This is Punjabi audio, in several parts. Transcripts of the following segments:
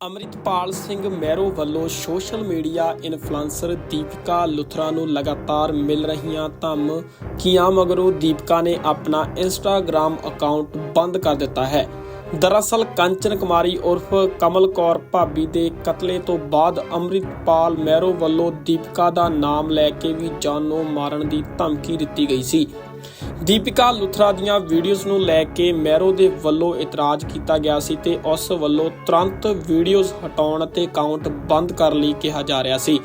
ਅਮਰਿਤਪਾਲ ਸਿੰਘ ਮਹਿਰੋ ਵੱਲੋਂ social media influencer Deepika Luthra ਨੂੰ ਲਗਾਤਾਰ ਮਿਲ ਰਹੀਆਂ ਧਮਕੀਆਂ ਮਗਰੋਂ ਦੀਪਿਕਾ ਨੇ ਆਪਣਾ ਇੰਸਟਾਗ੍ਰam ਅਕਾਊਂਟ ਬੰਦ ਕਰ ਦਿੱਤਾ ਹੈ। ਦਰਅਸਲ ਕੰਚਨ ਕੁਮਾਰੀ ਉਰਫ ਕਮਲ ਕੌਰ ਭਾਬੀ ਦੇ ਕਤਲੇ ਤੋਂ ਬਾਅਦ ਅਮਰਿਤਪਾਲ ਮਹਿਰੋ ਵੱਲੋਂ ਦੀਪਿਕਾ ਦਾ ਨਾਮ ਲੈ ਕੇ ਵੀ ਜਾਨੋਂ ਮਾਰਨ ਦੀ ਧਮਕੀ ਦਿੱਤੀ ਗਈ ਸੀ। ਦੀਪਿਕਾ ਲੁਥਰਾ ਦੀਆਂ ਵੀਡੀਓਜ਼ ਨੂੰ ਲੈ ਕੇ ਮੈਰੋ ਦੇ ਵੱਲੋਂ ਇਤਰਾਜ਼ ਕੀਤਾ ਗਿਆ ਸੀ ਤੇ ਉਸ ਵੱਲੋਂ ਤੁਰੰਤ ਵੀਡੀਓਜ਼ ਹਟਾਉਣ ਅਤੇ ਅਕਾਊਂਟ ਬੰਦ ਕਰਨ ਲਈ ਕਿਹਾ ਜਾ ਰਿਹਾ ਸੀ।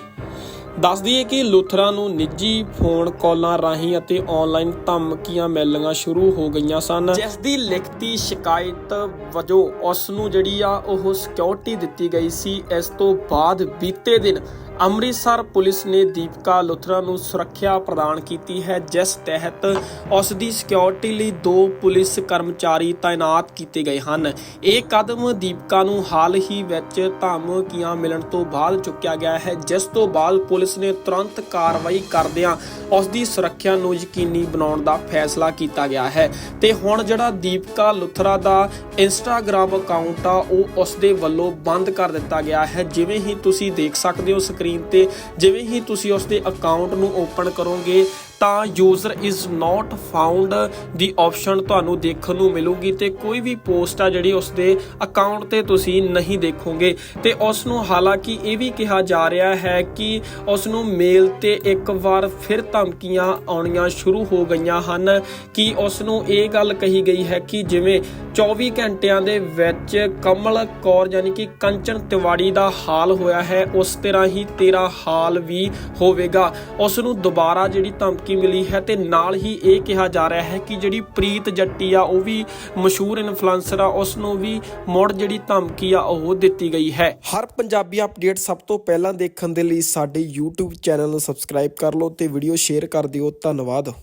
ਦੱਸ ਦਈਏ ਕਿ ਲੁਥਰਾ ਨੂੰ ਨਿੱਜੀ ਫੋਨ ਕਾਲਾਂ ਰਾਹੀਂ ਅਤੇ ਆਨਲਾਈਨ ਧਮਕੀਆਂ ਮਿਲਣੀਆਂ ਸ਼ੁਰੂ ਹੋ ਗਈਆਂ ਸਨ। ਜਿਸ ਦੀ ਲਿਖਤੀ ਸ਼ਿਕਾਇਤ ਵਜੋਂ ਉਸ ਨੂੰ ਜਿਹੜੀ ਆ ਉਹ ਸਿਕਿਉਰਿਟੀ ਦਿੱਤੀ ਗਈ ਸੀ। ਇਸ ਤੋਂ ਬਾਅਦ ਬੀਤੇ ਦਿਨ ਅੰਮ੍ਰਿਤਸਰ ਪੁਲਿਸ ਨੇ ਦੀਪਕਾ ਲੁਥਰਾ ਨੂੰ ਸੁਰੱਖਿਆ ਪ੍ਰਦਾਨ ਕੀਤੀ ਹੈ, ਜਿਸ ਤਹਿਤ ਉਸ ਦੀ ਸਿਕਿਉਰਿਟੀ ਲਈ ਦੋ ਪੁਲਿਸ ਕਰਮਚਾਰੀ ਤਾਇਨਾਤ ਕੀਤੇ ਗਏ ਹਨ। ਇਹ ਕਦਮ ਦੀਪਕਾ ਨੂੰ ਹਾਲ ਹੀ ਵਿੱਚ ਧਮਕੀਆਂ ਮਿਲਣ ਤੋਂ ਬਾਅਦ ਚੁੱਕਿਆ ਗਿਆ ਹੈ, ਜਿਸ ਤੋਂ ਬਾਅਦ ਪੁਲਿਸ ਨੇ ਤੁਰੰਤ ਕਾਰਵਾਈ ਕਰਦਿਆਂ ਉਸ ਦੀ ਸੁਰੱਖਿਆ ਨੂੰ ਯਕੀਨੀ ਬਣਾਉਣ ਦਾ ਫੈਸਲਾ ਕੀਤਾ ਗਿਆ ਹੈ। ਤੇ ਹੁਣ ਜਿਹੜਾ ਦੀਪਕਾ ਲੁਥਰਾ ਦਾ ਇੰਸਟਾਗ੍ਰam ਅਕਾਊਂਟ ਆ, ਉਹ ਉਸ ਦੇ ਵੱਲੋਂ ਬੰਦ ਕਰ ਦਿੱਤਾ ਗਿਆ ਹੈ। ਜਿਵੇਂ ਹੀ ਤੁਸੀਂ ਦੇਖ ਸਕਦੇ ਹੋ ਸਕਰੀਨ ਤੇ ਜਿਵੇਂ ਹੀ ਤੁਸੀਂ ਉਸ ਦੇ ਅਕਾਊਂਟ ਨੂੰ ਓਪਨ ਕਰੋਗੇ ਤਾਂ ਯੂਜ਼ਰ ਇਜ਼ ਨਾਟ ਫਾਊਂਡ ਦੀ ਆਪਸ਼ਨ ਤੁਹਾਨੂੰ ਦੇਖਣ ਨੂੰ ਮਿਲੂਗੀ ਤੇ ਕੋਈ ਵੀ ਪੋਸਟ ਆ ਜਿਹੜੀ ਉਸ ਦੇ ਅਕਾਊਂਟ ਤੇ ਤੁਸੀਂ ਨਹੀਂ ਦੇਖੋਗੇ। ਤੇ ਉਸ ਨੂੰ ਹਾਲਾਂਕਿ ਇਹ ਵੀ ਕਿਹਾ ਜਾ ਰਿਹਾ ਹੈ ਕਿ ਉਸ ਨੂੰ ਮੇਲ ਤੇ ਇੱਕ ਵਾਰ ਫਿਰ ਧਮਕੀਆਂ ਆਉਣੀਆਂ ਸ਼ੁਰੂ ਹੋ ਗਈਆਂ ਹਨ ਕਿ ਉਸ ਨੂੰ ਇਹ ਗੱਲ ਕਹੀ ਗਈ ਹੈ ਕਿ ਜਿਵੇਂ 24 ਘੰਟਿਆਂ ਦੇ ਵਿੱਚ ਕਮਲ ਕੌਰ ਯਾਨੀ ਕਿ ਕੰਚਨ ਤਿਵਾੜੀ ਦਾ ਹਾਲ ਹੋਇਆ ਹੈ, ਉਸ ਤਰ੍ਹਾਂ ਹੀ ਤੇਰਾ ਹਾਲ ਵੀ ਹੋਵੇਗਾ। ਉਸ ਨੂੰ ਦੁਬਾਰਾ ਜਿਹੜੀ ਧਮਕੀ ਮਿਲੀ ਹੈ ਤੇ ਨਾਲ ਹੀ ਇਹ ਕਿਹਾ ਜਾ ਰਿਹਾ ਹੈ ਕਿ ਜਿਹੜੀ ਪ੍ਰੀਤ ਜੱਟੀ ਆ, ਉਹ ਵੀ ਮਸ਼ਹੂਰ ਇਨਫਲੂਐਂਸਰ ਆ ਉਸ ਨੂੰ ਵੀ ਮੁੜ ਜਿਹੜੀ ਧਮਕੀ ਆ, ਉਹ ਦਿੱਤੀ ਗਈ ਹੈ। ਹਰ ਪੰਜਾਬੀ ਅਪਡੇਟ ਸਭ ਤੋਂ ਪਹਿਲਾਂ ਦੇਖਣ ਦੇ ਲਈ ਸਾਡੇ YouTube ਚੈਨਲ ਨੂੰ ਸਬਸਕ੍ਰਾਈਬ ਕਰ ਲਓ ਤੇ ਵੀਡੀਓ ਸ਼ੇਅਰ ਕਰ ਦਿਓ। ਧੰਨਵਾਦ।